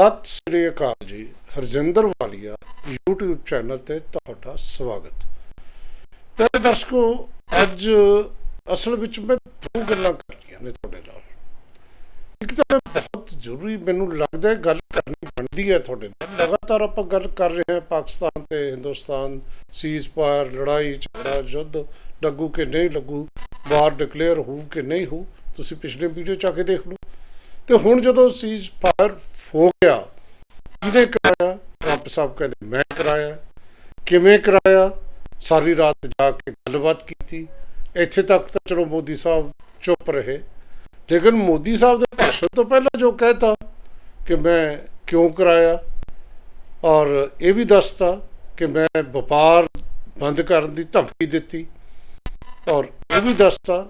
ਸਤਿ ਸ੍ਰੀ ਅਕਾਲ ਜੀ, ਹਰਜਿੰਦਰ ਵਾਲੀਆ, YouTube channel ਤੇ ਤੁਹਾਡਾ ਸਵਾਗਤ। ਪਿਆਰੇ ਦਰਸ਼ਕੋ, ਅੱਜ ਅਸਲ ਵਿੱਚ ਮੈਂ ਦੋ ਗੱਲਾਂ ਕਰਨੀਆਂ ਨੇ ਤੁਹਾਡੇ ਨਾਲ। ਇੱਕ ਤਾਂ ਬਹੁਤ ਜ਼ਰੂਰੀ ਮੈਨੂੰ ਲੱਗਦਾ ਗੱਲ ਕਰਨੀ ਬਣਦੀ ਹੈ ਤੁਹਾਡੇ ਨਾਲ। ਲਗਾਤਾਰ ਆਪਾਂ ਗੱਲ ਕਰ ਰਹੇ ਹਾਂ ਪਾਕਿਸਤਾਨ ਤੇ ਹਿੰਦੁਸਤਾਨ ਸੀਜ਼ ਫਾਇਰ ਲੜਾਈ, ਝਗੜਾ, ਯੁੱਧ, ਲੱਗੂ ਕਿ ਨਹੀਂ ਲੱਗੂ, ਵਾਰ ਡਿਕਲੇਅਰ ਹੋਊ ਕਿ ਨਹੀਂ ਹੋਊ, ਤੁਸੀਂ ਪਿਛਲੇ ਵੀਡੀਓ ਚ ਆ ਕੇ ਦੇਖ ਲਓ। ਤੇ ਹੁਣ ਜਦੋਂ ਸੀਜ਼ ਫਾਇਰ ਹੋ ਗਿਆ। ਕਿਹਨੇ ਕਰਾਇਆ? ਟਰੰਪ ਸਾਹਿਬ ਕਹਿੰਦੇ, ਮੈਂ ਕਰਾਇਆ। ਕਿਵੇਂ ਕਰਾਇਆ? ਸਾਰੀ ਰਾਤ ਜਾ ਕੇ ਗੱਲਬਾਤ ਕੀਤੀ। ਇੱਥੇ ਤੱਕ ਤਾਂ ਚਲੋ ਮੋਦੀ ਸਾਹਿਬ ਚੁੱਪ ਰਹੇ। ਲੇਕਿਨ ਮੋਦੀ ਸਾਹਿਬ ਦੇ ਭਾਸ਼ਣ ਤੋਂ ਪਹਿਲਾਂ ਜੋ ਕਹਿਤਾ ਕਿ ਮੈਂ ਕਿਉਂ ਕਰਾਇਆ, ਔਰ ਇਹ ਵੀ ਦੱਸਤਾ ਕਿ ਮੈਂ ਵਪਾਰ ਬੰਦ ਕਰਨ ਦੀ ਧਮਕੀ ਦਿੱਤੀ, ਔਰ ਇਹ ਵੀ ਦੱਸਤਾ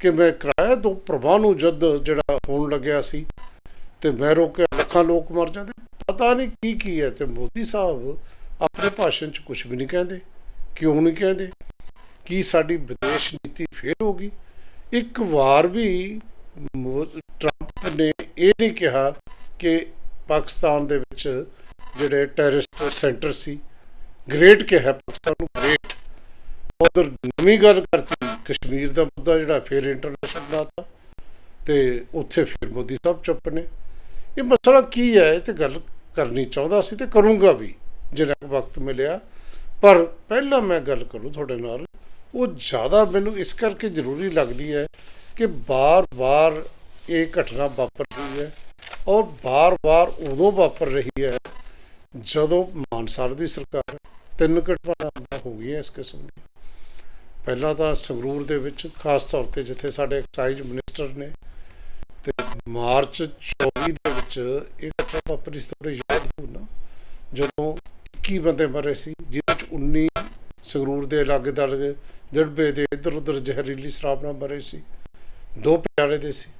ਕਿ ਮੈਂ ਕਿਰਾਇਆ ਤੋਂ ਪ੍ਰਵਾਹ ਨੂੰ ਜਦ ਜਿਹੜਾ ਹੋਣ ਲੱਗਿਆ ਸੀ ਤੇ ਮੈਂ ਰੋਕਿਆ ਲੱਖਾਂ ਲੋਕ ਮਰ ਜਾਂਦੇ। ਪਤਾ ਨਹੀਂ ਕੀ ਕੀ ਹੈ ਤੇ ਮੋਦੀ ਸਾਹਿਬ ਆਪਣੇ ਭਾਸ਼ਣ 'ਚ ਕੁਝ ਵੀ ਨਹੀਂ ਕਹਿੰਦੇ, ਕਿਉਂ ਨਹੀਂ ਕਹਿੰਦੇ? ਕੀ ਸਾਡੀ ਵਿਦੇਸ਼ ਨੀਤੀ ਫੇਲ ਹੋ ਗਈ? ਇੱਕ ਵਾਰ ਵੀ ਟਰੰਪ ਨੇ ਇਹ ਨਹੀਂ ਕਿਹਾ ਕਿ ਪਾਕਿਸਤਾਨ ਦੇ ਵਿੱਚ ਜਿਹੜੇ ਟੈਰਰਿਸਟ ਸੈਂਟਰ ਸੀ ਗ੍ਰੇਟ ਕਿਹਾ ਪਾਕਿਸਤਾਨ ਨੂੰ ਗ੍ਰੇਟ ਉਧਰ ਨਵੀਂ ਗੱਲ ਕਰਤੀ, ਕਸ਼ਮੀਰ ਦਾ ਮੁੱਦਾ ਜਿਹੜਾ ਫਿਰ ਇੰਟਰਨੈਸ਼ਨਲ ਲਾਤਾ ਤੇ ਉੱਥੇ ਫਿਰ ਮੋਦੀ ਸਾਹਿਬ ਚੁੱਪ ਨੇ। ਇਹ ਮਸਲਾ ਕੀ ਹੈ? ਇਹ ਤੇ ਗੱਲ ਕਰਨੀ ਚਾਹੁੰਦਾ ਸੀ ਤੇ ਕਰੂੰਗਾ ਵੀ ਜਿੰਨਾ ਕੁ ਵਕਤ ਮਿਲਿਆ। ਪਰ ਪਹਿਲਾਂ ਮੈਂ ਗੱਲ ਕਰੂੰ ਤੁਹਾਡੇ ਨਾਲ। ਉਹ ਜ਼ਿਆਦਾ ਮੈਨੂੰ ਇਸ ਕਰਕੇ ਜ਼ਰੂਰੀ ਲੱਗਦੀ ਹੈ ਕਿ ਬਾਰ-ਬਾਰ ਇਹ ਘਟਨਾ ਵਾਪਰ ਰਹੀ ਹੈ ਔਰ ਬਾਰ-ਬਾਰ ਉਦੋਂ ਵਾਪਰ ਰਹੀ ਹੈ ਜਦੋਂ ਮਾਨਸਰ ਦੀ ਸਰਕਾਰ ਤਿੰਨ ਘਟਨਾਵਾਂ ਹੋ ਗਈਆਂ ਇਸ ਕਿਸਮ ਦੀਆਂ। ਪਹਿਲਾਂ ਤਾਂ ਸੰਗਰੂਰ ਦੇ ਵਿੱਚ ਖਾਸ ਤੌਰ ਤੇ ਜਿੱਥੇ ਸਾਡੇ ਐਕਸਾਈਜ਼ ਮਿਨਿਸਟਰ ਨੇ ਤੇ ਮਾਰਚ 24 ਦੇ ਵਿੱਚ ਇਹ ਘਟਨਾ ਵਾਪਰੀ ਸੀ ਯਾਦ ਹੋਊ ਨਾ। ਜਦੋਂ 21 ਬੰਦੇ ਮਰੇ ਸੀ, ਜਿਹਦੇ 'ਚ 19 ਸੰਗਰੂਰ ਦੇ ਲਾਗੇ ਦਲਗੇ ਦਿੜਬੇ ਦੇ ਇਧਰ ਉਧਰ ਜ਼ਹਿਰੀਲੀ ਸ਼ਰਾਬ ਨਾਲ ਮਰੇ ਸੀ। ਦੋ ਪਿਆਰੇ ਦੇ ਸੀ।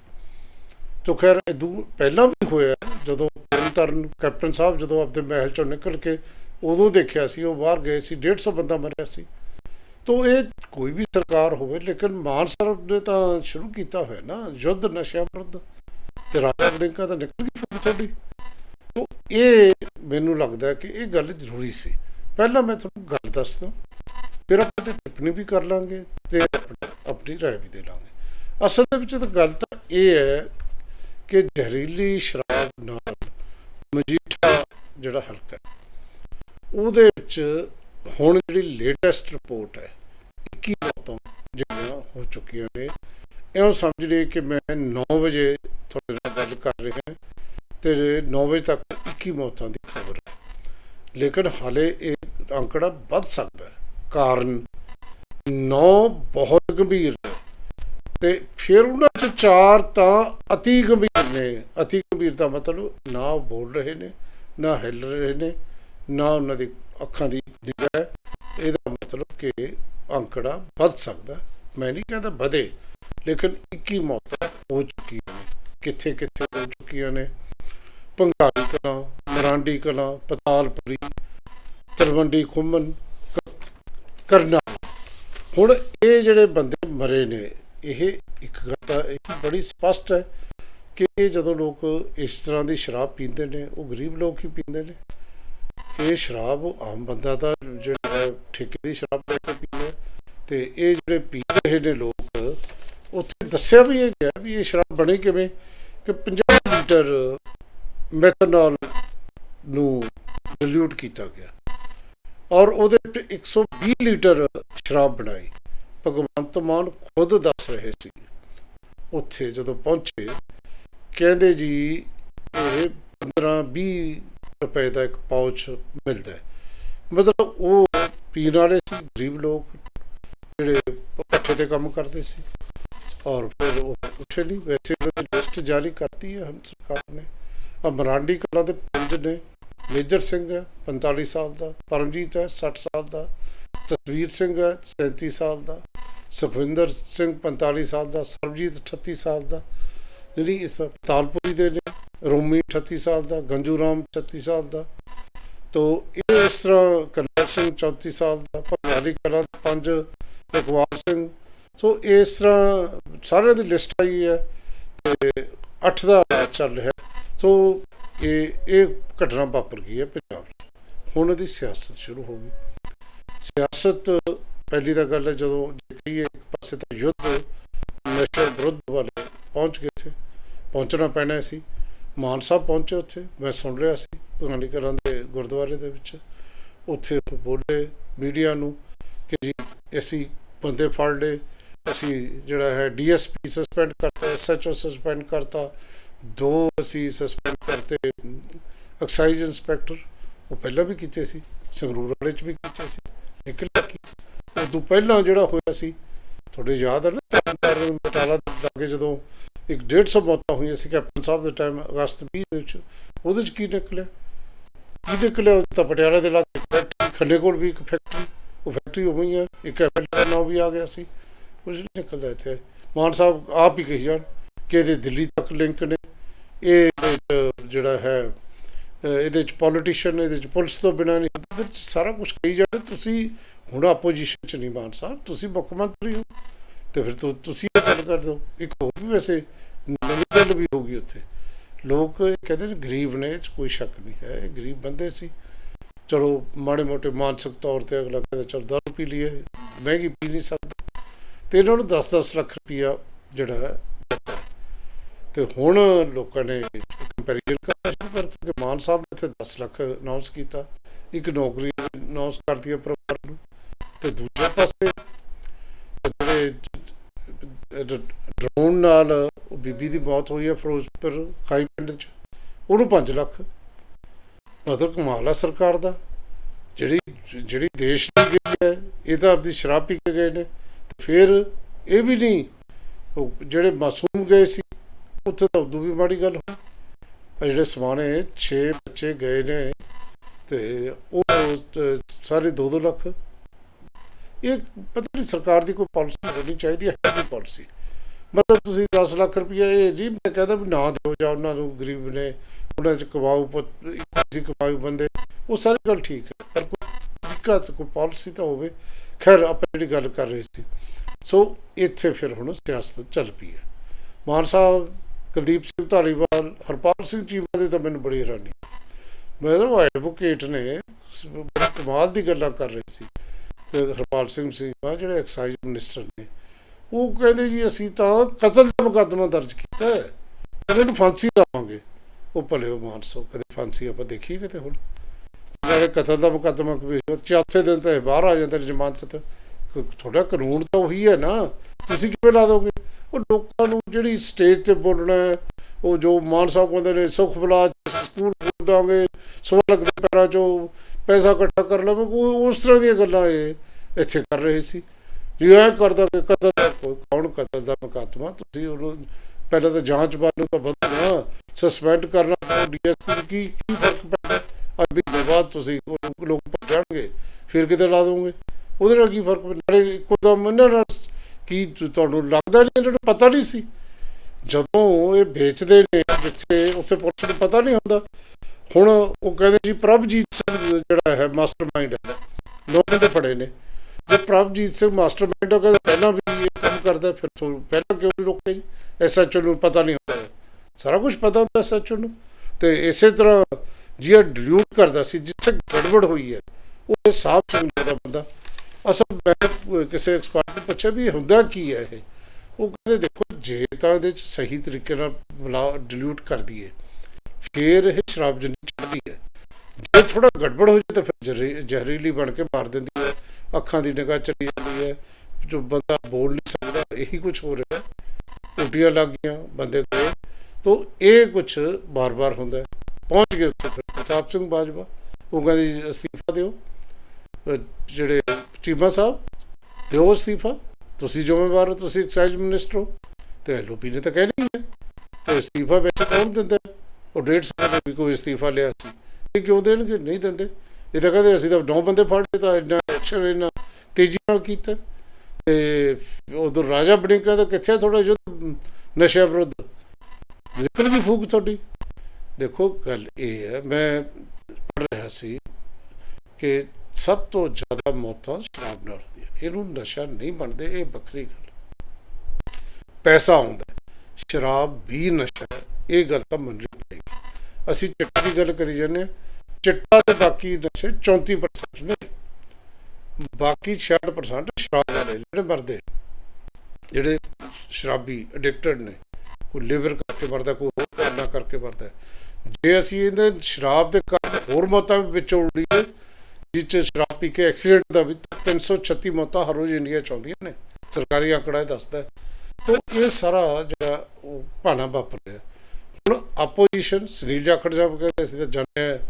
ਤੋ ਖੈਰ ਇਦੋਂ ਪਹਿਲਾਂ ਵੀ ਹੋਇਆ ਜਦੋਂ ਤਰਨ ਕੈਪਟਨ ਸਾਹਿਬ ਜਦੋਂ ਆਪਣੇ ਮਹਿਲ ਚੋਂ ਨਿਕਲ ਕੇ ਉਦੋਂ ਦੇਖਿਆ ਸੀ, ਉਹ ਬਾਹਰ ਗਏ ਸੀ 150 ਬੰਦਾ ਮਰਿਆ ਸੀ। ਤੋ ਇਹ ਕੋਈ ਵੀ ਸਰਕਾਰ ਹੋਵੇ, ਲੇਕਿਨ ਮਾਨ ਸਾਹਿਬ ਨੇ ਤਾਂ ਸ਼ੁਰੂ ਕੀਤਾ ਹੋਇਆ ਨਾ, ਯੁੱਧ, ਨਸ਼ਿਆਂ ਵਿਰੁੱਧ। ਤੇ ਰਾਜਾ ਵੜਿੰਕਾ ਤਾਂ ਨਿਕਲ ਗਈ ਫੁੱਟ ਤੁਹਾਡੀ ਤੋ ਇਹ ਮੈਨੂੰ ਲੱਗਦਾ ਹੈ ਕਿ ਇਹ ਗੱਲ ਜ਼ਰੂਰੀ ਸੀ ਪਹਿਲਾਂ ਮੈਂ ਤੁਹਾਨੂੰ ਗੱਲ ਦੱਸਦਾ ਫਿਰ ਆਪਾਂ ਤੇ ਟਿੱਪਣੀ ਵੀ ਕਰ ਲਾਂਗੇ ਤੇ ਆਪਣੀ- ਆਪਣੀ رائے ਵੀ ਦੇ ਲਾਂਗੇ ਅਸਲ ਦੇ ਵਿੱਚ ਤਾਂ ਗੱਲ ਤਾਂ ਇਹ ਹੈ ਕਿ ਜ਼ਹਿਰੀਲੀ ਸ਼ਰਾਬ ਨਾਲ ਮਜੀਠਾ ਜਿਹੜਾ ਹਲਕਾ ਹੈ, ਉਹਦੇ ਵਿੱਚ ਹੁਣ ਜਿਹੜੀ ਲੇਟੈਸਟ ਰਿਪੋਰਟ ਹੈ 21 ਮੌਤਾਂ ਜਿਹੜੀਆਂ ਹੋ ਚੁੱਕੀਆਂ ਨੇ ਇਉਂ ਸਮਝ ਲਈ ਕਿ ਮੈਂ 9 ਵਜੇ ਤੁਹਾਡੇ ਨਾਲ ਗੱਲ ਕਰ ਰਿਹਾ ਤੇ 9 ਵਜੇ ਤੱਕ 21 ਮੌਤਾਂ ਦੀ ਖਬਰ ਹੈ। ਲੇਕਿਨ ਹਾਲੇ ਇਹ ਅੰਕੜਾ ਵੱਧ ਸਕਦਾ ਹੈ। ਕਾਰਨ 9 ਬਹੁਤ ਗੰਭੀਰ ਨੇ ਤੇ ਫਿਰ ਉਹਨਾਂ ਚ ਚਾਰ ਤਾਂ ਅਤੀ ਗੰਭੀਰ ਨੇ। ਅਤੀ ਗੰਭੀਰ ਦਾ ਮਤਲਬ ਨਾ ਉਹ ਬੋਲ ਰਹੇ ਨੇ, ਨਾ ਹਿੱਲ ਰਹੇ ਨੇ, ਨਾ ਉਹਨਾਂ ਦੀ ਅੱਖਾਂ ਦੀ ਨਿਗਾਹ ਹੈ। ਇਹਦਾ ਮਤਲਬ ਕਿ ਅੰਕੜਾ ਵੱਧ ਸਕਦਾ ਮੈਂ ਨਹੀਂ ਕਹਿੰਦਾ ਵਧੇ, ਲੇਕਿਨ 21 ਮੌਤਾਂ ਹੋ ਚੁੱਕੀਆਂ ਨੇ। ਕਿੱਥੇ ਕਿੱਥੇ ਹੋ ਚੁੱਕੀਆਂ ਨੇ? ਭੰਗਾਲੀ ਕਲਾਂ ਮਰਾਂਡੀ ਕਲਾਂ, ਪਤਾਲਪੁਰੀ, ਤਲਵੰਡੀ ਖੁੰਮਨ ਕਰਨਾ ਹੁਣ ਇਹ ਜਿਹੜੇ ਬੰਦੇ ਮਰੇ ਨੇ, ਇਹ ਇੱਕ ਗੱਲ ਤਾਂ ਇਹ ਬੜੀ ਸਪਸ਼ਟ ਹੈ ਕਿ ਇਹ ਜਦੋਂ ਲੋਕ ਇਸ ਤਰ੍ਹਾਂ ਦੀ ਸ਼ਰਾਬ ਪੀਂਦੇ ਨੇ, ਉਹ ਗਰੀਬ ਲੋਕ ਹੀ ਪੀਂਦੇ ਨੇ। ਇਹ ਸ਼ਰਾਬ ਆਮ ਬੰਦਾ ਤਾਂ ਜਿਹੜਾ ਠੇਕੇ ਦੀ ਸ਼ਰਾਬ ਲੈ ਕੇ ਪੀਂਦਾ ਹੈ। ਤੇ ਇਹ ਜਿਹੜੇ ਪੀ ਰਹੇ ਨੇ ਲੋਕ, ਉੱਥੇ ਦੱਸਿਆ ਵੀ ਇਹ ਗਿਆ ਵੀ ਇਹ ਸ਼ਰਾਬ ਬਣੀ ਕਿਵੇਂ? ਕਿ 50 ਲੀਟਰ ਮੈਥਨੋਲ ਨੂੰ ਡਿਲੂਟ ਕੀਤਾ ਗਿਆ ਔਰ ਉਹਦੇ ਵਿੱਚ 120 ਲੀਟਰ ਸ਼ਰਾਬ ਬਣਾਈ। ਭਗਵੰਤ ਮਾਨ ਖੁਦ ਦੱਸ ਰਹੇ ਸੀ ਉੱਥੇ ਜਦੋਂ ਪਹੁੰਚੇ, ਕਹਿੰਦੇ ਜੀ, ਇਹ 15 20 ਰੁਪਏ ਦਾ ਇੱਕ ਪਾਊਚ ਮਿਲਦਾ ਹੈ। ਮਤਲਬ ਉਹ ਪੀਣ ਵਾਲੇ ਸੀ, ਗਰੀਬ ਲੋਕ ਜਿਹੜੇ ਪੱਠੇ ਤੇ ਕੰਮ ਕਰਦੇ ਸੀ। ਔਰ ਫਿਰ ਉਹ ਉੱਠੇ ਨਹੀਂ ਵੈਸੇ ਉਹਦੀ ਲਿਸਟ ਜਾਰੀ ਕਰਤੀ ਹੈ ਹਮ ਸਰਕਾਰ ਨੇ। ਆ ਮਰਾਂਡੀ ਕਲਾ ਦੇ ਪੰਜ ਨੇ। ਮੇਜਰ ਸਿੰਘ ਹੈ 45 ਸਾਲ ਦਾ। ਪਰਮਜੀਤ ਹੈ 60 ਸਾਲ ਦਾ। ਤਸਵੀਰ ਸਿੰਘ ਹੈ 37 ਸਾਲ ਦਾ। ਸੁਖਵਿੰਦਰ ਸਿੰਘ 45 ਸਾਲ ਦਾ, ਸਰਬਜੀਤ 38 ਸਾਲ ਦਾ। ਜਿਹੜੀ ਇਸ ਤਾਲਪੁਰੀ ਦੇ ਨੇ, ਰੋਮੀ 38 ਸਾਲ ਦਾ ਗੰਜੂ ਰਾਮ 36 ਸਾਲ ਦਾ। ਤੋ ਇਹ ਇਸ ਤਰ੍ਹਾਂ ਕਰਨੈਲ ਸਿੰਘ 34 ਸਾਲ ਦਾ ਭਗਵਾਨੀ ਕਲਾ ਦੇ ਪੰਜ ਇਕਬਾਲ ਸਿੰਘ। ਸੋ ਇਸ ਤਰ੍ਹਾਂ ਸਾਰਿਆਂ ਦੀ ਲਿਸਟ ਆਈ ਹੈ ਤੇ 8 ਦਾ ਚੱਲ ਰਿਹਾ। ਸੋ ਇਹ ਇਹ ਘਟਨਾ ਵਾਪਰ ਗਈ ਹੈ ਪੰਜਾਬ ਹੁਣ ਇਹਦੀ ਸਿਆਸਤ ਸ਼ੁਰੂ ਹੋ ਗਈ। ਸਿਆਸਤ ਪਹਿਲੀ ਤਾਂ ਗੱਲ ਹੈ, ਜਦੋਂ ਜੇ ਕਹੀਏ ਇੱਕ ਪਾਸੇ ਤਾਂ ਯੁੱਧ ਨਸ਼ਾ ਵਿਰੁੱਧ ਵਾਲੇ ਪਹੁੰਚ ਗਏ ਸੀ ਪਹੁੰਚਣਾ ਪੈਣਾ ਸੀ। ਮਾਨ ਸਾਹਿਬ ਪਹੁੰਚੇ ਉੱਥੇ। ਮੈਂ ਸੁਣ ਰਿਹਾ ਸੀ ਭਗਾਨੀ ਕਰਾਂ ਦੇ ਗੁਰਦੁਆਰੇ ਦੇ ਵਿੱਚ। ਉੱਥੇ ਬੋਲੇ ਮੀਡੀਆ ਨੂੰ ਕਿ ਜੀ, ਅਸੀਂ ਬੰਦੇ ਫੜ ਲਏ। ਅਸੀਂ ਜਿਹੜਾ ਹੈ ਡੀਐਸਪੀ ਸਸਪੈਂਡ ਕਰਤਾ ਐਸਐਚਓ ਸਸਪੈਂਡ ਕਰਤਾ। ਦੋ ਅਸੀਂ ਸਸਪੈਂਡ ਕਰਤੇ ਐਕਸਾਈਜ਼ ਇੰਸਪੈਕਟਰ ਉਹ ਪਹਿਲਾਂ ਵੀ ਕੀਤੇ ਸੀ, ਸੰਗਰੂਰ ਵਾਲੇ ਚ ਵੀ ਕੀਤੇ ਸੀ, ਨਿਕਲਿਆ ਕੀ? ਉਹ ਤੋਂ ਪਹਿਲਾਂ ਜਿਹੜਾ ਹੋਇਆ ਸੀ, ਤੁਹਾਡੇ ਯਾਦ ਹੈ ਨਾ ਤਰਨਤਾਰਨ ਬਟਾਲਾ ਦੇ ਲਾਗੇ ਜਦੋਂ ਇੱਕ 150 ਮੌਤਾਂ ਹੋਈਆਂ ਸੀ, ਕੈਪਟਨ ਸਾਹਿਬ ਦੇ ਟਾਈਮ ਅਗਸਤ 20 ਦੇ ਵਿੱਚ, ਉਹਦੇ ਚ ਕੀ ਨਿਕਲਿਆ? ਕੀ ਨਿਕਲਿਆ? ਤਾਂ ਪਟਿਆਲਾ ਦੇ ਲਾਗੇ ਫੈਕਟਰੀ ਖੰਨੇ ਕੋਲ ਵੀ ਇੱਕ ਫੈਕਟਰੀ ਉਹ ਫੈਕਟਰੀ ਹੋ ਗਈ ਹੈ ਇੱਕ ਐਮਐਲ ਦਾ ਨਾਮ ਵੀ ਆ ਗਿਆ ਸੀ ਕੁਝ ਨਹੀਂ ਨਿਕਲਦਾ ਇੱਥੇ। ਮਾਨ ਸਾਹਿਬ ਆਪ ਹੀ ਕਹੀ ਜਾਣ ਕਿ ਇਹਦੇ ਦਿੱਲੀ ਤੱਕ ਲਿੰਕ ਨੇ। ਇਹ ਜਿਹੜਾ ਹੈ ਇਹਦੇ ਚ ਪੋਲੀਟੀਸ਼ੀਅਨ ਇਹਦੇ ਚ ਪੁਲਿਸ ਤੋਂ ਬਿਨਾਂ ਨਹੀਂ ਹੁੰਦਾ ਵਿੱਚ ਸਾਰਾ ਕੁਝ ਕਹੀ ਜਾਂਦੇ ਤੁਸੀਂ ਹੁਣ ਆਪੋਜੀਸ਼ਨ ਚ ਨਹੀਂ ਮਾਨ ਸਾਹਿਬ, ਤੁਸੀਂ ਮੁੱਖ ਮੰਤਰੀ ਹੋ, ਤੇ ਫਿਰ ਤੁ- ਤੁਸੀਂ ਇਹ ਗੱਲ ਕਰ ਦਿਓ। ਇੱਕ ਹੋਰ ਵੀ ਵੈਸੇ ਨਵੀਂ ਗੱਲ ਵੀ ਹੋ ਗਈ ਉੱਥੇ। ਲੋਕ ਇਹ ਕਹਿੰਦੇ ਨੇ, ਗਰੀਬ ਨੇ, ਇਹ ਚ ਕੋਈ ਸ਼ੱਕ ਨਹੀਂ ਹੈ, ਇਹ ਗਰੀਬ ਬੰਦੇ ਸੀ। ਚਲੋ ਮਾੜੇ ਮੋਟੇ ਮਾਨਸਿਕ ਤੌਰ ਤੇ ਅਗਲਾ ਕਹਿੰਦਾ, ਚਲ ਦਾਰੂ ਪੀ ਲਈਏ, ਮਹਿੰਗੀ ਪੀ ਨਹੀਂ ਸਕਦਾ। ਤੇ ਇਹਨਾਂ ਨੂੰ 10-10 ਲੱਖ ਰੁਪਈਆ ਜਿਹੜਾ ਹੈ। ਤੇ ਹੁਣ ਲੋਕਾਂ ਨੇ ਕੰਪੈਰੀਜ਼ਨ ਕਰਨਾ ਸ਼ੁਰੂ ਕਰ ਕਿ ਮਾਨ ਸਾਹਿਬ ਨੇ ਇੱਥੇ 10 ਲੱਖ ਅਨਾਉਂਸ ਕੀਤਾ, ਇੱਕ ਨੌਕਰੀ ਅਨਾਉਂਸ ਕਰਤੀ ਹੈ ਪਰਿਵਾਰ ਨੂੰ, ਤੇ ਦੂਜੇ ਪਾਸੇ ਜਿਹੜੇ ਡਰੋਨ ਨਾਲ ਉਹ ਬੀਬੀ ਦੀ ਮੌਤ ਹੋਈ ਹੈ ਫਿਰੋਜ਼ਪੁਰ ਖਾਈ ਪਿੰਡ 'ਚ, ਉਹਨੂੰ 5 ਲੱਖ। ਮਤਲਬ ਕਮਾਲ ਆ ਸਰਕਾਰ ਦਾ। ਜਿਹੜੀ ਜਿਹੜੀ ਦੇਸ਼ ਦੀ ਗਈ ਹੈ, ਇਹ ਤਾਂ ਆਪਦੀ ਸ਼ਰਾਬ ਪੀ ਕੇ ਗਏ ਨੇ। ਤੇ ਫਿਰ ਇਹ ਵੀ ਨਹੀਂ, ਉਹ ਜਿਹੜੇ ਮਾਸੂਮ ਗਏ ਸੀ ਉੱਥੇ ਤਾਂ ਉਦੋਂ ਵੀ ਮਾੜੀ ਗੱਲ ਹੋਈ। ਆ ਜਿਹੜੇ ਸਮਾਣੇ 6 ਬੱਚੇ ਗਏ ਨੇ ਤੇ ਉਹ ਸਾਰੇ 2-2 ਲੱਖ। ਇਹ ਪਤਾ ਨਹੀਂ ਸਰਕਾਰ ਦੀ ਕੋਈ ਪਾਲਿਸੀ ਹੋਣੀ ਚਾਹੀਦੀ ਹੈ ਕੋਈ ਪਾਲਿਸੀ। ਮਤਲਬ ਤੁਸੀਂ 10 ਲੱਖ ਰੁਪਏ ਇਹ ਜੀ, ਮੈਂ ਕਹਿੰਦਾ ਵੀ ਨਾ ਦਿਓ ਜਾਂ ਉਹਨਾਂ ਨੂੰ ਗਰੀਬ ਨੇ, ਉਹਨਾਂ ਚ ਕਮਾਊ ਪੁੱਤ ਕਮਾਊ ਬੰਦੇ, ਉਹ ਸਾਰੀ ਗੱਲ ਠੀਕ ਹੈ। ਪਰ ਕੋਈ ਤਰੀਕਾ ਕੋਈ ਪਾਲਿਸੀ ਤਾਂ ਹੋਵੇ, ਖੈਰ, ਆਪਾਂ ਜਿਹੜੀ ਗੱਲ ਕਰ ਰਹੇ ਸੀ। ਸੋ ਇੱਥੇ ਫਿਰ ਹੁਣ ਸਿਆਸਤ ਚੱਲ ਪਈ ਹੈ। ਮਾਨ ਸਾਹਿਬ ਕੁਲਦੀਪ ਸਿੰਘ ਧਾਲੀਵਾਲ, ਹਰਪਾਲ ਸਿੰਘ ਚੀਮਾ ਦੇ ਤਾਂ ਮੈਨੂੰ ਬੜੀ ਹੈਰਾਨੀ ਮੈਂ ਤਾਂ ਐਡਵੋਕੇਟ ਨੇ ਬੜੀ ਕਮਾਲ ਦੀ ਗੱਲਾਂ ਕਰ ਰਹੇ ਸੀ। ਹਰਪਾਲ ਸਿੰਘ ਚੀਮਾ ਜਿਹੜੇ ਐਕਸਾਈਜ਼ ਮਿਨਿਸਟਰ ਨੇ, ਉਹ ਕਹਿੰਦੇ ਜੀ, ਅਸੀਂ ਤਾਂ ਕਤਲ ਦਾ ਮੁਕੱਦਮਾ ਦਰਜ ਕੀਤਾ ਹੈ। ਇਹਨਾਂ ਨੂੰ ਫਾਂਸੀ ਲਾਵਾਂਗੇ। ਉਹ ਭਲੇ ਉਹ ਮਾਨਸੋ ਕਦੇ ਫਾਂਸੀ ਆਪਾਂ ਦੇਖੀ ਕਿਤੇ ਹੁਣ। ਜਿਹੜੇ ਕਤਲ ਦਾ ਮੁਕੱਦਮਾ ਕੋਈ ਚੌਥੇ ਦਿਨ ਤਾਂ ਇਹ ਬਾਹਰ ਆ ਜਾਂਦੇ ਨੇ ਜ਼ਮਾਨਤ ਤੇ। ਤੁਹਾਡਾ ਕਾਨੂੰਨ ਤਾਂ ਉਹੀ ਹੈ ਨਾ। ਤੁਸੀਂ ਕਿਵੇਂ ਲਾ ਦੋਗੇ? ਉਹ ਲੋਕਾਂ ਨੂੰ ਜਿਹੜੀ ਸਟੇਜ ਤੇ ਬੋਲਣਾ ਉਹ ਜੋ ਮਾਨ ਸਾਹਿਬ ਕਹਿੰਦੇ ਨੇ, ਸੁਖ ਬਲਾ ਸਕੂਲ ਖੋਲ ਦਾਂਗੇ ਸਵਰਗ ਦੇ ਪੈਰਾਂ ਚੋਂ ਪੈਸਾ ਇਕੱਠਾ ਕਰ ਲਵਾਂਗੇ ਉਸ ਤਰ੍ਹਾਂ ਦੀਆਂ ਗੱਲਾਂ ਇਹ ਇੱਥੇ ਕਰ ਰਹੇ ਸੀ। ਰਿਆ ਕਰਦਾ ਕਿ ਕਤਲ ਦਾ ਕੋਈ ਕੌਣ ਕਤਲ ਦਾ ਮੁਕੱਦਮਾ? ਤੁਸੀਂ ਉਹਨੂੰ ਪਹਿਲਾਂ ਤਾਂ ਜਾਂਚ ਬਾਅਦ ਤਾਂ ਬਦਲਣਾ ਸਸਪੈਂਡ ਕਰਨਾ ਡੀਐਸਪੀ ਕੀ ਕੀ ਫ਼ਰਕ ਪੈਂਦਾ ਅੱਜ ਵੀ ਬਾਅਦ ਤੁਸੀਂ ਲੋਕ ਭੱਜ ਜਾਣਗੇ, ਫਿਰ ਕਿਤੇ ਲਾ ਦੋਗੇ? ਉਹਦੇ ਨਾਲ ਕੀ ਫ਼ਰਕ ਪੈਂਦਾ? ਨਾਲੇ ਇੱਕੋ ਦਮ ਇਹਨਾਂ ਨਾਲ ਕੀ ਤੁਹਾਨੂੰ ਲੱਗਦਾ ਨਹੀਂ, ਇਹਨਾਂ ਨੂੰ ਪਤਾ ਨਹੀਂ ਸੀ? ਜਦੋਂ ਇਹ ਵੇਚਦੇ ਨੇ ਜਿੱਥੇ ਉੱਥੇ ਪੁਲਿਸ ਨੂੰ ਪਤਾ ਨਹੀਂ ਹੁੰਦਾ। ਹੁਣ ਉਹ ਕਹਿੰਦੇ ਜੀ, ਪ੍ਰਭਜੀਤ ਸਿੰਘ ਜਿਹੜਾ ਹੈ ਮਾਸਟਰਮਾਈਂਡ ਹੈ। ਦੋ ਬੰਦੇ ਫੜੇ ਨੇ। ਜੇ ਪ੍ਰਭਜੀਤ ਸਿੰਘ ਮਾਸਟਰਮਾਈਂਡ ਉਹ ਕਹਿੰਦਾ ਪਹਿਲਾਂ ਵੀ ਇਹ ਕੰਮ ਕਰਦਾ, ਫਿਰ ਪਹਿਲਾਂ ਕਿਉਂ ਨਹੀਂ ਰੋਕਿਆ ਜੀ? ਐਸਐਚਓ ਨੂੰ ਪਤਾ ਨਹੀਂ ਹੁੰਦਾ। ਸਾਰਾ ਕੁਝ ਪਤਾ ਹੁੰਦਾ ਐਸਐਚਓ ਨੂੰ। ਤੇ ਇਸੇ ਤਰ੍ਹਾਂ, ਜਿਹੜਾ ਡਿਲੂਟ ਕਰਦਾ ਸੀ, ਜਿੱਥੇ ਗੜਬੜ ਹੋਈ ਹੈ, ਉਹ ਸਾਫ਼ ਸਿੰਘ ਬੰਦਾ ਅਸਲ ਮੈਂ ਕਿਸੇ ਐਕਸਪਰਟ ਨੂੰ ਪੁੱਛਿਆ ਵੀ ਇਹ ਹੁੰਦਾ ਕੀ ਹੈ ਇਹ? ਉਹ ਕਹਿੰਦੇ ਦੇਖੋ, ਜੇ ਤਾਂ ਇਹਦੇ ਚ ਸਹੀ ਤਰੀਕੇ ਨਾਲ ਮਿਲਾ ਡਿਲੂਟ ਕਰ ਦਈਏ, ਫਿਰ ਇਹ ਸ਼ਰਾਬ ਜਿੰਨੀ ਚੜਦੀ ਹੈ। ਜੇ ਥੋੜਾ ਗੜਬੜ ਹੋ ਜਾਏ ਤਾਂ ਫਿਰ ਜ਼ਹਿਰੀ- ਜ਼ਹਿਰੀਲੀ ਬਣ ਕੇ ਮਾਰ ਦਿੰਦੀ ਹੈ, ਅੱਖਾਂ ਦੀ ਨਿਗਾਹ ਚਲੀ ਜਾਂਦੀ ਹੈ, ਜੋ ਬੰਦਾ ਬੋਲ ਨਹੀਂ ਸਕਦਾ, ਇਹੀ ਕੁਝ ਹੋ ਰਿਹਾ। ਹੈ ਉਲਟੀਆਂ ਲੱਗ ਗਈਆਂ ਬੰਦੇ ਕੋਲ। ਤਾਂ ਇਹ ਕੁਝ ਬਾਰ-ਬਾਰ ਹੁੰਦਾ ਪਹੁੰਚ ਗਏ ਉੱਥੇ ਫਿਰ। ਪ੍ਰਤਾਪ ਸਿੰਘ ਬਾਜਵਾ, ਉਹ ਕਹਿੰਦੇ ਅਸਤੀਫਾ ਦਿਓ। ਜਿਹੜੇ ਚੀਮਾ ਸਾਹਿਬ ਦਿਓ ਅਸਤੀਫਾ, ਤੁਸੀਂ ਜ਼ਿੰਮੇਵਾਰ ਹੋ, ਤੁਸੀਂ ਐਕਸਾਈਜ਼ ਮਿਨਿਸਟਰ ਹੋ। ਤੇ ਐਲਓਪੀ ਨੇ ਤਾਂ ਕਹਿਣੀ ਹੈ ਤੇ ਅਸਤੀਫਾ ਵੈਸੇ ਕੌਣ ਦਿੰਦਾ ਉਹ ਡੇਢ ਸਾਲ ਵੀ ਕੋਈ ਅਸਤੀਫਾ ਲਿਆ ਸੀ। ਇਹ ਕਿਉਂ ਦੇਣਗੇ? ਨਹੀਂ ਦਿੰਦੇ। ਇਹ ਤਾਂ ਕਹਿੰਦੇ ਅਸੀਂ ਤਾਂ ਨੌ ਬੰਦੇ ਫੜ ਲਏ ਤਾਂ ਇੰਨਾ ਐਕਸ਼ਨ ਇੰਨਾ ਤੇਜ਼ੀ ਨਾਲ ਕੀਤਾ। ਤੇ ਉਦੋਂ ਰਾਜਾ ਬਣੀ ਕਹਿੰਦਾ ਕਿੱਥੇ ਥੋੜਾ ਯੁੱਧ ਨਸ਼ਿਆਂ ਵਿਰੁੱਧ? ਜ਼ਿਕਰ ਵੀ ਫੂਕ ਤੁਹਾਡੀ। ਦੇਖੋ, ਗੱਲ ਇਹ ਹੈ, ਮੈਂ ਪੜ੍ਹ ਰਿਹਾ ਸੀ ਕਿ ਸਭ ਤੋਂ ਜ਼ਿਆਦਾ ਮੌਤਾਂ ਸ਼ਰਾਬ ਨਾਲ ਹੁੰਦੀਆਂ। ਇਹਨੂੰ ਨਸ਼ਾ ਨਹੀਂ ਬਣਦੇ, ਇਹ ਵੱਖਰੀ ਗੱਲ। ਪੈਸਾ ਆਉਂਦਾ ਸ਼ਰਾਬ ਵੀ ਨਸ਼ਾ ਇਹ ਗੱਲ ਤਾਂ ਮੰਨਣੀ ਪਏਗੀ। ਅਸੀਂ ਚਿੱਟੇ ਦੀ ਗੱਲ ਕਰੀ ਜਾਂਦੇ ਹਾਂ। ਚਿੱਟਾ ਤੇ ਬਾਕੀ ਨਸ਼ੇ 34% ਨੇ। ਬਾਕੀ 66% ਸ਼ਰਾਬ ਵਾਲੇ ਜਿਹੜੇ ਮਰਦੇ ਜਿਹੜੇ ਸ਼ਰਾਬੀ ਐਡਿਕਟਡ ਨੇ ਕੋਈ ਲਿਵਰ ਕਰਕੇ ਮਰਦਾ, ਕੋਈ ਹੋਰ ਕਾਰਨਾਂ ਕਰਕੇ ਮਰਦਾ ਜੇ ਅਸੀਂ ਇਹਦੇ ਸ਼ਰਾਬ ਦੇ ਕਾਰਨ ਹੋਰ ਮੌਤਾਂ ਵੀ ਵਿੱਚ ਉਡੀਏ ਜਿਸ 'ਚ ਸ਼ਰਾਬ ਪੀ ਕੇ ਐਕਸੀਡੈਂਟ ਦਾ ਵੀ 336 ਮੌਤਾਂ ਹਰ ਰੋਜ਼ ਇੰਡੀਆ 'ਚ ਆਉਂਦੀਆਂ ਨੇ। ਸਰਕਾਰੀ ਆંકੜਾ ਇਹ ਦੱਸਦਾ ਹੈ। ਤੋ ਇਹ ਸਾਰਾ ਜਿਹੜਾ ਉਹ ਭਾਣਾ ਵਾਪਰ ਰਿਹਾ। ਹੁਣ ਆਪੋਜੀਸ਼ਨ ਸੁਨੀਲ ਜਾਖੜ ਸਾਹਿਬ ਕਹਿੰਦੇ ਅਸੀਂ ਤਾਂ ਜਾਣਿਆ ਹੈ,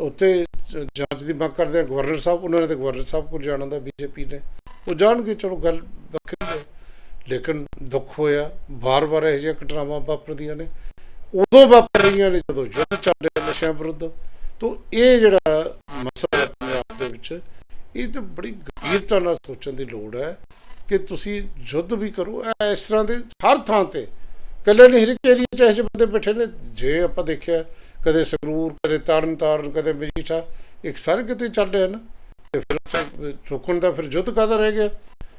ਉੱਥੇ ਜਾਂਚ ਦੀ ਮੰਗ ਕਰਦੇ ਆ। ਗਵਰਨਰ ਸਾਹਿਬ ਉਹਨਾਂ ਨੇ ਤਾਂ ਗਵਰਨਰ ਸਾਹਿਬ ਕੋਲ ਜਾਣਾ ਦਾ ਬੀਜੇਪੀ ਨੇ। ਉਹ ਜਾਣਗੇ ਚਲੋ ਗੱਲ ਵੱਖਰੀ ਹੈ। ਲੇਕਿਨ ਦੁੱਖ ਹੋਇਆ। ਵਾਰ-ਵਾਰ ਇਹੋ ਜਿਹੀਆਂ ਘਟਨਾਵਾਂ ਵਾਪਰਦੀਆਂ ਨੇ। ਉਦੋਂ ਵਾਪਰ ਰਹੀਆਂ ਨੇ ਜਦੋਂ ਯੁੱਧ ਚੱਲ ਰਿਹਾ ਨਸ਼ਿਆਂ ਵਿਰੁੱਧ। ਤੋਂ ਇਹ ਜਿਹੜਾ ਮਸਲਾ ਹੈ ਪੰਜਾਬ ਦੇ ਵਿੱਚ। ਇਹ ਤਾਂ ਬੜੀ ਗੰਭੀਰਤਾ ਨਾਲ ਸੋਚਣ ਦੀ ਲੋੜ ਹੈ ਕਿ ਤੁਸੀਂ ਯੁੱਧ ਵੀ ਕਰੋ। ਇਸ ਤਰ੍ਹਾਂ ਦੇ ਹਰ ਥਾਂ ਤੇ ਕੱਲੇ ਨਹੀਂ ਹਰ ਏਰੀਆ ਚ ਇਹੋ ਜਿਹੇ ਬੰਦੇ ਬੈਠੇ ਨੇ। ਜੇ ਆਪਾਂ ਦੇਖਿਆ, ਕਦੇ ਸੰਗਰੂਰ, ਕਦੇ ਤਾਰਨ ਤਾਰਨ ਕਦੇ ਮਜੀਠਾ, ਇੱਕ ਸਾਰੇ ਕਿਤੇ ਚੱਲ ਰਿਹਾ ਨਾ, ਤੇ ਫਿਰ ਉੱਥੇ ਰੋਕਣ ਦਾ ਫਿਰ ਯੁੱਧ ਕਾਹਦਾ ਰਹਿ ਗਿਆ?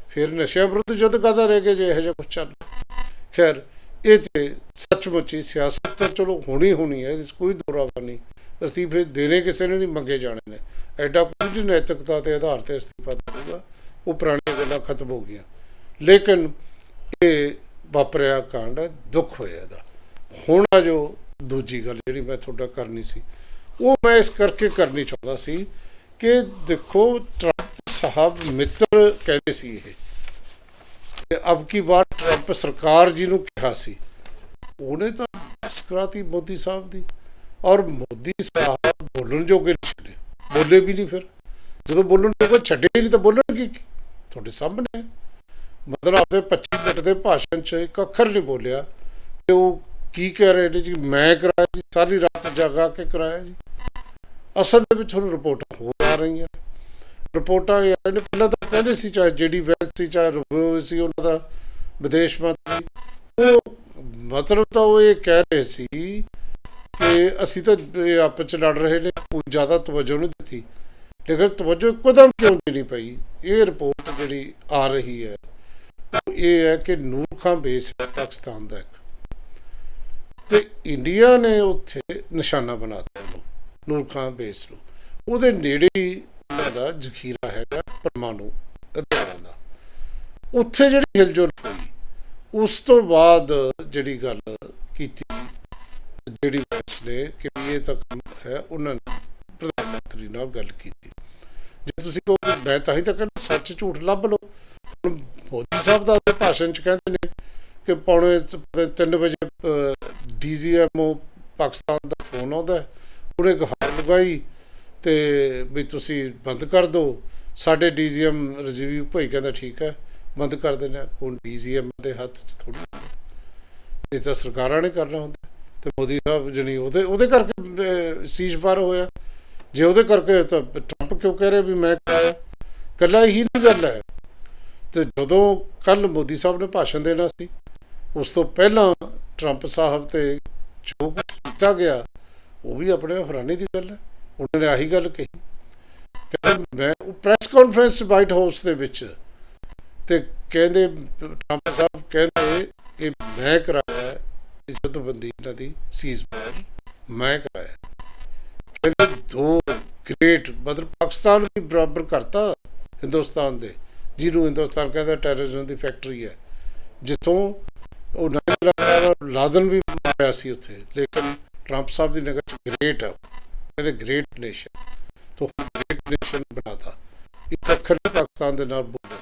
ਫਿਰ ਨਸ਼ਿਆਂ ਵਿਰੁੱਧ ਯੁੱਧ ਕਾਹਦਾ ਰਹਿ ਗਿਆ ਜੇ ਇਹੋ ਜਿਹਾ ਕੁਝ ਚੱਲ ਖੈਰ ਇਹ ਤੇ ਸੱਚਮੁੱਚ ਹੀ ਸਿਆਸਤ ਤਾਂ ਚਲੋ ਹੋਣੀ ਹੋਣੀ ਹੈ ਇਹਦੇ 'ਚ ਕੋਈ ਦੋਰਾਵਾ ਨਹੀਂ। ਅਸਤੀਫੇ ਦੇਣੇ ਕਿਸੇ ਨੇ ਨਹੀਂ ਮੰਗੇ ਜਾਣੇ ਨੇ। ਐਡਾ ਕੁਝ ਨੈਤਿਕਤਾ ਦੇ ਆਧਾਰ ਤੇ ਅਸਤੀਫਾ ਦੇਊਗਾ। ਉਹ ਪੁਰਾਣੀਆਂ ਗੱਲਾਂ ਖਤਮ ਹੋ ਗਈਆਂ। ਲੇਕਿਨ ਇਹ ਵਾਪਰਿਆ ਕਾਂਡ ਹੈ, ਦੁੱਖ ਹੋਇਆ ਇਹਦਾ। ਹੁਣ ਆ ਜੋ ਦੂਜੀ ਗੱਲ ਜਿਹੜੀ ਮੈਂ ਤੁਹਾਡਾ ਕਰਨੀ ਸੀ ਉਹ ਮੈਂ ਇਸ ਕਰਕੇ ਕਰਨੀ ਚਾਹੁੰਦਾ ਸੀ ਕਿ ਦੇਖੋ ਟਰੰਪ ਸਾਹਿਬ ਮਿੱਤਰ ਕਹਿੰਦੇ ਸੀ ਇਹ। ਕਿ ਅਬ ਕੀ ਵਾਰ ਟਰੰਪ ਸਰਕਾਰ ਜੀ ਨੂੰ ਕਿਹਾ ਸੀ। ਉਹਨੇ ਤਾਂ ਬਹਿਸ ਮੋਦੀ ਸਾਹਿਬ ਦੀ। ਔਰ ਮੋਦੀ ਸਾਹਿਬ ਬੋਲਣ ਜੋਗੇ ਛੱਡੇ। ਬੋਲੇ ਵੀ ਨਹੀਂ ਫਿਰ। ਜਦੋਂ ਬੋਲਣ ਜੋਗੇ ਛੱਡੇ ਨਹੀਂ ਤਾਂ ਬੋਲਣਗੇ ਕੀ? ਤੁਹਾਡੇ ਸਾਹਮਣੇ ਮਤਲਬ ਆਪਦੇ 25 ਮਿੰਟ ਦੇ ਭਾਸ਼ਣ 'ਚ ਇੱਕ ਅੱਖਰ ਨਹੀਂ ਬੋਲਿਆ। ਤੇ ਉਹ ਕੀ ਕਹਿ ਰਹੇ ਨੇ ਜੀ? ਮੈਂ ਕਰਾਇਆ ਜੀ, ਸਾਰੀ ਰਾਤ ਜਾਗਾ ਕੇ ਕਰਾਇਆ ਜੀ। ਅਸਲ ਦੇ ਵਿੱਚ ਹੁਣ ਰਿਪੋਰਟਾਂ ਹੋ ਆ ਰਹੀਆਂ ਰਿਪੋਰਟਾਂ ਇਹ ਆ ਨੇ, ਪਹਿਲਾਂ ਤਾਂ ਕਹਿੰਦੇ ਸੀ ਚਾਹੇ ਜਿਹੜੀ ਵੈਲ ਸੀ, ਚਾਹੇ ਰੂਬੋ ਸੀ, ਉਹਨਾਂ ਦਾ ਵਿਦੇਸ਼ ਮੰਤਰੀ ਉਹ ਮਤਲਬ ਤਾਂ ਉਹ ਇਹ ਕਹਿ ਰਹੇ ਸੀ ਕਿ ਅਸੀਂ ਤਾਂ ਆਪਸ ਚ ਲੜ ਰਹੇ ਨੇ, ਕੋਈ ਜ਼ਿਆਦਾ ਤਵੱਜੋ ਨਹੀਂ ਦਿੱਤੀ। ਲੇਕਿਨ ਤਵੱਜੋ ਇੱਕਦਮ ਕਿਉਂ ਦੇਣੀ ਪਈ? ਇਹ ਰਿਪੋਰਟ ਜਿਹੜੀ ਆ ਰਹੀ ਹੈ ਇਹ ਹੈ ਕਿ ਨੂਰ ਖਾਂ ਬੇਸ ਪਾਕਿਸਤਾਨ ਦਾ ਇੱਕ। ਤੇ ਇੰਡੀਆ ਨੇ ਉੱਥੇ ਨਿਸ਼ਾਨਾ ਬਣਾਤਾ ਉਹਨੂੰ ਨੂਰ ਖਾਂ ਬੇਸ ਨੂੰ। ਉਹਦੇ ਨੇੜੇ ਹੀ ਉਹਨਾਂ ਦਾ ਜ਼ਖੀਰਾ ਹੈਗਾ, ਪਰਮਾਣੂ ਹਥਿਆਰਾਂ ਦਾ। ਉੱਥੇ ਜਿਹੜੀ ਹਿਲਜੁਲ ਉਸ ਤੋਂ ਬਾਅਦ ਜਿਹੜੀ ਗੱਲ ਕੀਤੀ, ਜਿਹੜੀ ਵੈਸ ਨੇ ਕਿ ਇਹ ਤਾਂ ਕੰਮ ਹੈ, ਉਹਨਾਂ ਨੇ ਪ੍ਰਧਾਨ ਮੰਤਰੀ ਨਾਲ ਗੱਲ ਕੀਤੀ। ਜੇ ਤੁਸੀਂ ਕਹੋ ਮੈਂ ਤਾਂ ਹੀ ਤਾਂ ਕਹਿੰਦਾ, ਸੱਚ ਝੂਠ ਲੱਭ ਲਓ। ਹੁਣ ਮੋਦੀ ਸਾਹਿਬ ਦਾ ਭਾਸ਼ਣ ਚ ਕਹਿੰਦੇ ਨੇ ਕਿ ਪੌਣੇ 3 ਵਜੇ ਡੀਜੀਐਮਓ ਪਾਕਿਸਤਾਨ ਦਾ ਫੋਨ ਆਉਂਦਾ ਉਹਨੇ ਗੁਹਾਰ ਲਗਾਈ ਤੇ ਵੀ ਤੁਸੀਂ ਬੰਦ ਕਰ ਦਿਓ। ਸਾਡੇ ਡੀਜੀਐਮ ਰਜੀਵ ਭਾਈ ਕਹਿੰਦਾ ਠੀਕ ਹੈ। ਬੰਦ ਕਰ ਦੇਣਾ ਹੁਣ ਡੀਜੀਐਮ ਦੇ ਹੱਥ 'ਚ ਥੋੜੀ ਇਹ ਤਾਂ ਸਰਕਾਰਾਂ ਨੇ ਕਰਨਾ ਹੁੰਦਾ ਤੇ ਮੋਦੀ ਸਾਹਿਬ ਜਣੀ ਉਹਦੇ ਉਹਦੇ ਕਰਕੇ ਸੀਜ਼ਫਾਇਰ ਹੋਇਆ। ਜੇ ਉਹਦੇ ਕਰਕੇ ਤਾਂ ਟਰੰਪ ਕਿਉਂ ਕਹਿ ਰਿਹਾ ਵੀ ਮੈਂ ਕਰਾਇਆ ਕੱਲਾ ਹੀ ਨਹੀਂ ਗੱਲ ਹੈ। ਤੇ ਜਦੋਂ ਕੱਲ ਮੋਦੀ ਸਾਹਿਬ ਨੇ ਭਾਸ਼ਣ ਦੇਣਾ ਸੀ, ਉਸ ਤੋਂ ਪਹਿਲਾਂ ਟਰੰਪ ਸਾਹਿਬ ਤੇ ਜੋ ਕੁਛ ਕੀਤਾ ਗਿਆ, ਉਹ ਵੀ ਆਪਣੇ ਹੈਰਾਨੀ ਦੀ ਗੱਲ ਹੈ। ਉਹਨਾਂ ਨੇ ਆਹੀ ਗੱਲ ਕਹੀ। ਕਹਿੰਦੇ ਮੈਂ ਉਹ ਪ੍ਰੈਸ ਕਾਨਫਰੰਸ ਵਾਈਟ ਹਾਊਸ ਦੇ ਵਿੱਚ ਤੇ ਕਹਿੰਦੇ ਟਰੰਪ ਸਾਹਿਬ ਕਹਿੰਦੇ ਇਹ ਮੈਂ ਕਰਾਇਆ ਹੈ, ਇਹਨਾਂ ਦੀ ਸੀਜ਼ਫਾਇਰ ਮੈਂ ਕਰਾਇਆ ਕਹਿੰਦੇ ਦੋ ਗ੍ਰੇਟ ਮਤਲਬ ਪਾਕਿਸਤਾਨ ਵੀ ਬਰਾਬਰ ਕਰਤਾ ਹਿੰਦੁਸਤਾਨ ਦੇ ਜਿਹਨੂੰ ਹਿੰਦੁਸਤਾਨ ਕਹਿੰਦਾ ਟੈਰਰਿਜ਼ਮ ਦੀ ਫੈਕਟਰੀ ਹੈ। ਜਿੱਥੋਂ ਉਹ ਲਾਦਨ ਵੀ ਮਾਰਿਆ ਸੀ ਉੱਥੇ ਲੇਕਿਨ ਟਰੰਪ ਸਾਹਿਬ ਦੀ ਨਗਰ ਚ ਗ੍ਰੇਟ ਹੈ ਕਹਿੰਦੇ ਗ੍ਰੇਟ ਨੇਸ਼ਨ ਤੋਂ ਗ੍ਰੇਟ ਨੇਸ਼ਨ ਬਣਾਤਾ। ਇੱਕ ਅੱਖਰ ਪਾਕਿਸਤਾਨ ਦੇ ਨਾਲ ਬੋਲੇ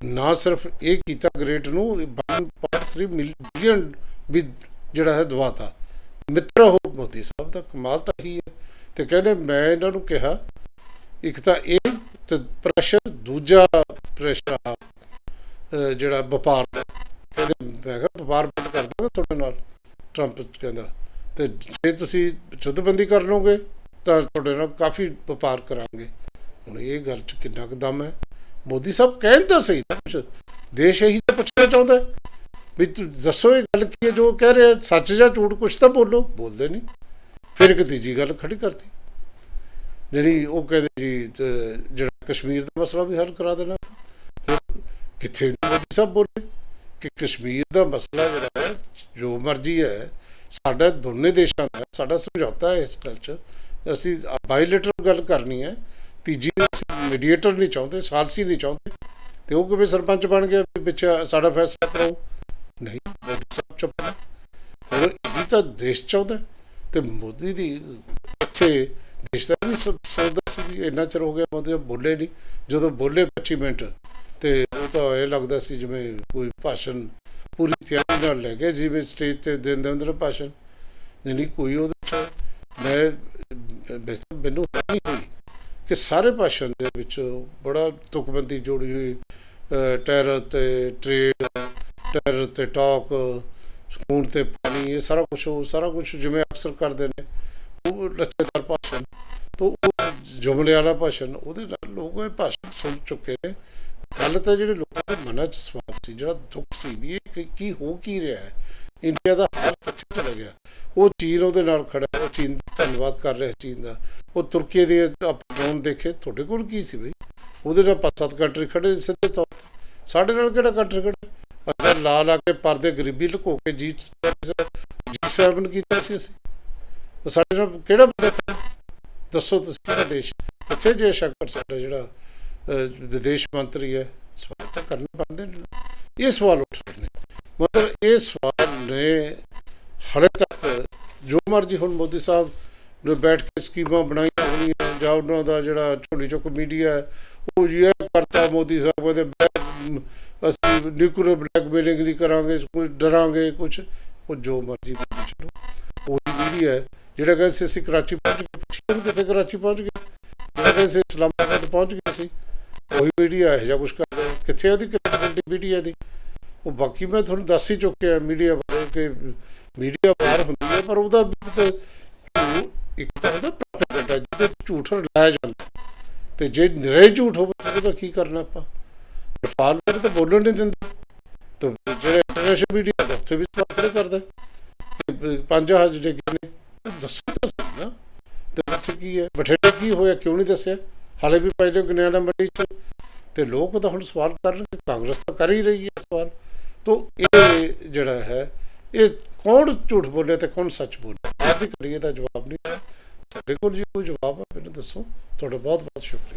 ਨਾ ਸਿਰਫ ਇਹ ਕੀਤਾ ਗ੍ਰੇਟ ਨੂੰ 1.3 ਮਿਲੀਅਨ ਵੀ ਜਿਹੜਾ ਹੈ ਦਵਾਤਾ। ਮਿੱਤਰ ਹੋ ਮੋਦੀ ਸਾਹਿਬ ਦਾ, ਕਮਾਲ ਤਾਂ ਹੀ ਹੈ। ਤੇ ਕਹਿੰਦੇ ਮੈਂ ਇਹਨਾਂ ਨੂੰ ਕਿਹਾ, ਇੱਕ ਤਾਂ ਇਹ ਪ੍ਰੈਸ਼ਰ ਦੂਜਾ ਪ੍ਰੈਸ਼ਰ ਆ ਜਿਹੜਾ ਵਪਾਰ ਦਾ। ਕਹਿੰਦੇ ਮੈਂ ਕਿਹਾ ਵਪਾਰ ਬੰਦ ਕਰ ਦਾਂਗਾ ਤੁਹਾਡੇ ਨਾਲ ਟਰੰਪ ਕਹਿੰਦਾ। ਤੇ ਜੇ ਤੁਸੀਂ ਜੁੱਧਬੰਦੀ ਕਰ ਲਓਗੇ, ਤਾਂ ਤੁਹਾਡੇ ਨਾਲ ਕਾਫੀ ਵਪਾਰ ਕਰਾਂਗੇ। ਹੁਣ ਇਹ ਗੱਲ 'ਚ ਕਿੰਨਾ ਕੁ ਦਮ ਹੈ। ਮੋਦੀ ਸਾਹਿਬ ਕਹਿਣ ਤਾਂ ਸਹੀ ਨਾ ਕੁਛ। ਦੇਸ਼ ਇਹੀ ਤਾਂ ਪੁੱਛਣਾ ਚਾਹੁੰਦਾ ਵੀ ਦੱਸੋ ਇਹ ਗੱਲ ਕੀ ਹੈ, ਜੋ ਕਹਿ ਰਿਹਾ ਸੱਚ ਜਾਂ ਝੂਠ, ਕੁਛ ਤਾਂ ਬੋਲੋ। ਬੋਲਦੇ ਨਹੀਂ। ਫਿਰ ਇੱਕ ਤੀਜੀ ਗੱਲ ਖੜੀ ਕਰਤੀ। ਜਿਹੜੀ ਉਹ ਕਹਿੰਦੇ ਜੀ ਜਿਹੜਾ ਕਸ਼ਮੀਰ ਦਾ ਮਸਲਾ ਵੀ ਹੱਲ ਕਰਾ ਦੇਣਾ। ਹੁਣ ਕਿੱਥੇ ਮੋਦੀ ਸਾਹਿਬ ਬੋਲੇ। ਕਿ ਕਸ਼ਮੀਰ ਦਾ ਮਸਲਾ ਜਿਹੜਾ ਹੈ, ਜੋ ਮਰਜ਼ੀ ਹੈ, ਸਾਡਾ ਦੋਨੇ ਦੇਸ਼ਾਂ ਦਾ, ਸਾਡਾ ਸਮਝੌਤਾ ਹੈ ਇਸ ਗੱਲ 'ਚ। ਅਸੀਂ ਬਾਇਲੇਟਰਲ ਗੱਲ ਕਰਨੀ ਹੈ। ਤੀਜੀ ਮੀਡੀਏਟਰ ਨਹੀਂ ਚਾਹੁੰਦੇ, ਸਾਲਸੀ ਨਹੀਂ ਚਾਹੁੰਦੇ। ਤੇ ਉਹ ਕਿਵੇਂ ਸਰਪੰਚ ਬਣ ਗਿਆ ਵੀ ਵਿੱਚ ਸਾਡਾ ਫੈਸਲਾ ਕਰਾਓ? ਨਹੀਂ ਮੋਦੀ ਚੁੱਪ ਨੇ ਉਹ ਤਾਂ ਦੇਸ਼ ਚਾਹੁੰਦਾ। ਤੇ ਮੋਦੀ ਦੀ ਇੱਥੇ ਦੇਸ਼ ਦਾ ਵੀ ਸਭ ਸੀ ਇੰਨਾ ਚਿਰ ਹੋ ਗਿਆ, ਮੋਦੀ ਬੋਲੇ ਨਹੀਂ। ਜਦੋਂ ਬੋਲੇ 25 ਮਿੰਟ, ਤੇ ਉਹ ਤਾਂ ਇਹ ਲੱਗਦਾ ਸੀ ਜਿਵੇਂ ਕੋਈ ਭਾਸ਼ਣ ਪੂਰੀ ਤਿਆਰੀ ਨਾਲ ਲੈ ਕੇ ਜਿਵੇਂ ਸਟੇਜ ਤੇ ਦਿੰਦੇ ਹੁੰਦੇ ਨੇ ਭਾਸ਼ਣ। ਨਹੀਂ ਕੋਈ ਉਹਦੇ ਚ ਮੈਂ, ਵੈਸੇ ਮੈਨੂੰ ਨਹੀਂ ਹੋਈ ਕਿ ਸਾਰੇ ਭਾਸ਼ਣ ਦੇ ਵਿੱਚ ਬੜਾ ਤੁਕਬੰਦੀ ਜੋੜੀ ਹੋਈ। ਟੈਰਰ ਤੇ ਟ੍ਰੇਡ ਟੈਰਰ ਤੇ ਟਾਕ ਸਕੂਨ ਤੇ ਪਾਣੀ, ਇਹ ਸਾਰਾ ਕੁਝ ਉਹ ਸਾਰਾ ਕੁਝ ਜਿਵੇਂ ਅਕਸਰ ਕਰਦੇ ਨੇ, ਉਹ ਲੱਚੇਦਾਰ ਭਾਸ਼ਣ ਤੋਂ ਉਹ ਜੁਮਲੇ ਵਾਲਾ ਭਾਸ਼ਣ ਉਹਦੇ ਨਾਲ ਲੋਕ ਇਹ ਭਾਸ਼ਣ ਸੁਣ ਚੁੱਕੇ ਨੇ। ਗੱਲ ਤਾਂ ਜਿਹੜੇ ਲੋਕਾਂ ਦੇ ਮਨਾਂ 'ਚ ਸਵਾਲ ਸੀ, ਜਿਹੜਾ ਦੁੱਖ ਸੀ ਵੀ ਇਹ ਕੀ- ਕੀ ਹੋ ਕੀ ਰਿਹਾ ਹੈ? ਇੰਡੀਆ ਦਾ ਹਾਲ ਕਿੱਥੇ ਚਲਾ ਗਿਆ। ਉਹ ਚੀਨ ਉਹਦੇ ਨਾਲ ਖੜਾ, ਉਹ ਚੀਨ ਦਾ ਧੰਨਵਾਦ ਕਰ ਰਿਹਾ ਚੀਨ ਦਾ। ਉਹ ਤੁਰਕੀ ਦੇ ਡਰੋਨ ਦੇਖੇ, ਤੁਹਾਡੇ ਕੋਲ ਕੀ ਸੀ ਬਈ? ਉਹਦੇ ਨਾਲ ਪੰਜ ਸੱਤ ਕੰਟਰੀ ਖੜੇ ਸਿੱਧੇ ਤੌਰ ਤੇ। ਸਾਡੇ ਨਾਲ ਕਿਹੜਾ ਕੰਟਰੀ ਖੜਾ? ਅਗਰ ਲਾ ਲਾ ਕੇ ਪਰਦੇ ਗਰੀਬੀ ਲੁਕੋ ਕੇ ਜੀ ਜੀ ਸੈਵਨ ਕੀਤਾ ਸੀ ਅਸੀਂ। ਸਾਡੇ ਨਾਲ ਕਿਹੜਾ ਬੰਦਾ ਦੱਸੋ ਤੁਸੀਂ ਕਿਹੜਾ ਦੇਸ਼? ਕਿੱਥੇ ਜੇ ਸ਼ੰਕਰ ਸਾਡਾ ਜਿਹੜਾ ਵਿਦੇਸ਼ ਮੰਤਰੀ ਹੈ? ਸਵਾਲ ਤਾਂ ਕਰਨੇ ਬਣਦੇ ਨੇ। ਇਹ ਸਵਾਲ ਉੱਠ ਮਤਲਬ ਇਹ ਸਵਾਲ ਨੇ ਹਲੇ ਤੱਕ ਜੋ ਮਰਜ਼ੀ ਹੁਣ ਮੋਦੀ ਸਾਹਿਬ ਨੇ ਬੈਠ ਕੇ ਸਕੀਮਾਂ ਬਣਾਈਆਂ ਹੋਣੀਆਂ ਜਾਂ ਉਹਨਾਂ ਦਾ ਜਿਹੜਾ ਝੋਲੀ ਚੁੱਕ ਮੀਡੀਆ ਹੈ, ਉਹ ਜੀ ਕਰਤਾ ਮੋਦੀ ਸਾਹਿਬ, ਉਹਦੇ ਅਸੀਂ ਨਿਊਕਲੀਅਰ ਬਲੈਕਮੇਲਿੰਗ ਦੀ ਕਰਾਂਗੇ ਕੋਈ ਡਰਾਂਗੇ ਕੁਝ ਉਹ ਜੋ ਮਰਜ਼ੀ ਬੋਲੀ ਚਲੋ। ਉਹੀ ਮੀਡੀਆ ਹੈ, ਜਿਹੜਾ ਕਹਿੰਦੇ ਸੀ ਅਸੀਂ ਕਰਾਚੀ ਪਹੁੰਚ ਗਏ, ਪੁੱਛਿਆ ਕਿੱਥੇ ਕਰਾਚੀ ਪਹੁੰਚ ਗਏ? ਜਿਹੜਾ ਕਹਿੰਦੇ ਸੀ ਇਸਲਾਮਾਬਾਦ ਪਹੁੰਚ ਗਏ ਸੀ ਉਹੀ ਮੀਡੀਆ ਹੈ ਜਾਂ ਕੁਝ ਕਰ ਰਿਹਾ ਕਿੱਥੇ ਉਹਦੀ ਕ੍ਰੈਡੀਬਿਲਿਟੀ ਮੀਡੀਆ ਦੀ? ਉਹ ਬਾਕੀ ਮੈਂ ਤੁਹਾਨੂੰ ਦੱਸ ਹੀ ਚੁੱਕਿਆ ਮੀਡੀਆ ਬਾਰੇ ਕਿ ਮੀਡੀਆ ਬਾਹਰ ਹੁੰਦੀ ਹੈ, ਪਰ ਉਹਦਾ ਇੱਕ ਤਾਂ ਉਹਦਾ ਪ੍ਰੋਪੇਗੈਂਡਾ ਜਿਹਦੇ ਝੂਠ ਲਾਇਆ ਜਾਂਦਾ ਤੇ ਜੇ ਨਿਰੇ ਝੂਠ ਹੋਵੇ ਉਹਦਾ ਕੀ ਕਰਨਾ ਆਪਾਂ? ਰਫਾਲ ਤਾਂ ਬੋਲਣ ਨਹੀਂ ਦਿੰਦੇ। ਤਾਂ ਜਿਹੜੇ ਇੰਟਰਨੈਸ਼ਨਲ ਮੀਡੀਆ ਦਾ ਉੱਥੇ ਵੀ ਸਵਾਲ ਕਰਦਾ ਕਿ ਪੰਜ ਨੇ ਦੱਸੋ ਤਾਂ ਸਹੀ ਨਾ। ਤੇ ਦੱਸ ਕੀ ਹੈ? ਬਠਿੰਡੇ ਕੀ ਹੋਇਆ, ਕਿਉਂ ਨਹੀਂ ਦੱਸਿਆ? ਹਾਲੇ ਵੀ ਪਹਿਲੇ ਗਨਿਆਣਾ ਮੰਡੀ ਚ। ਤੇ ਲੋਕ ਤਾਂ ਹੁਣ ਸਵਾਲ ਕਰ ਰਹੇ ਕਾਂਗਰਸ ਤਾਂ ਕਰ ਹੀ ਰਹੀ ਹੈ ਸਵਾਲ। ਤੋਂ ਇਹ ਜਿਹੜਾ ਹੈ, ਇਹ ਕੌਣ ਝੂਠ ਬੋਲੇ ਤੇ ਕੌਣ ਸੱਚ ਬੋਲਿਆ ਆਦਿ ਕਰੀਏ ਦਾ ਜਵਾਬ ਨਹੀਂ ਹੈ। ਤੁਹਾਡੇ ਕੋਲ ਜੀ ਕੋਈ ਜਵਾਬ ਹੈ, ਮੈਨੂੰ ਦੱਸੋ। ਤੁਹਾਡਾ ਬਹੁਤ ਬਹੁਤ ਸ਼ੁਕਰੀਆ।